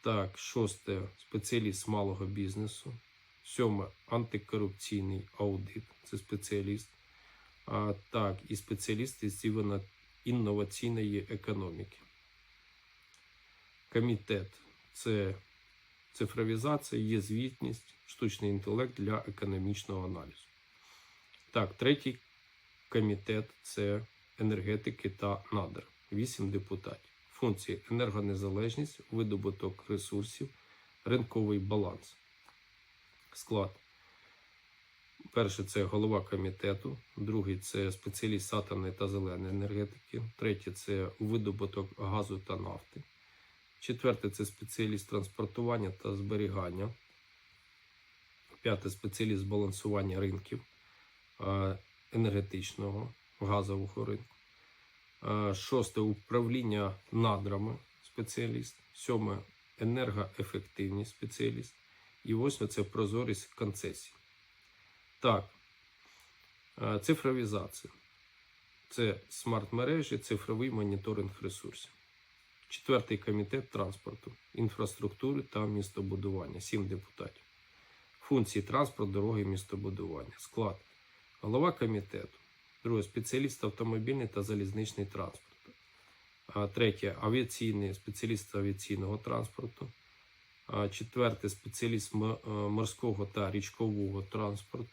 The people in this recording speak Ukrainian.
Так, шосте спеціаліст малого бізнесу. Сьоме антикорупційний аудит. Це спеціаліст. А, так, і спеціаліст із інноваційної економіки. Комітет це цифровізація, є звітність, штучний інтелект для економічного аналізу. Так, третій комітет це енергетики та надр. Вісім депутатів. Функції енергонезалежність, видобуток ресурсів, ринковий баланс. Склад. Перший це голова комітету, другий це спеціаліст атомної та зеленої енергетики, третій це видобуток газу та нафти. Четверте це спеціаліст транспортування та зберігання. П'яте спеціаліст балансування ринків е, енергетичного газового ринку. Е, Шосте управління надрами спеціаліст. Сьоме енергоефективність спеціаліст. І восьме це прозорість концесій. Так, е, цифровізація. Це смарт-мережі, цифровий моніторинг ресурсів. Четвертий комітет транспорту, інфраструктури та містобудування. Сім депутатів. Функції транспорт, дороги, містобудування. Склад. Голова комітету. Друге спеціаліст автомобільний та залізничний транспорт. Третє авіаційний спеціаліст авіаційного транспорту. Четверте спеціаліст е, морського та річкового транспорту.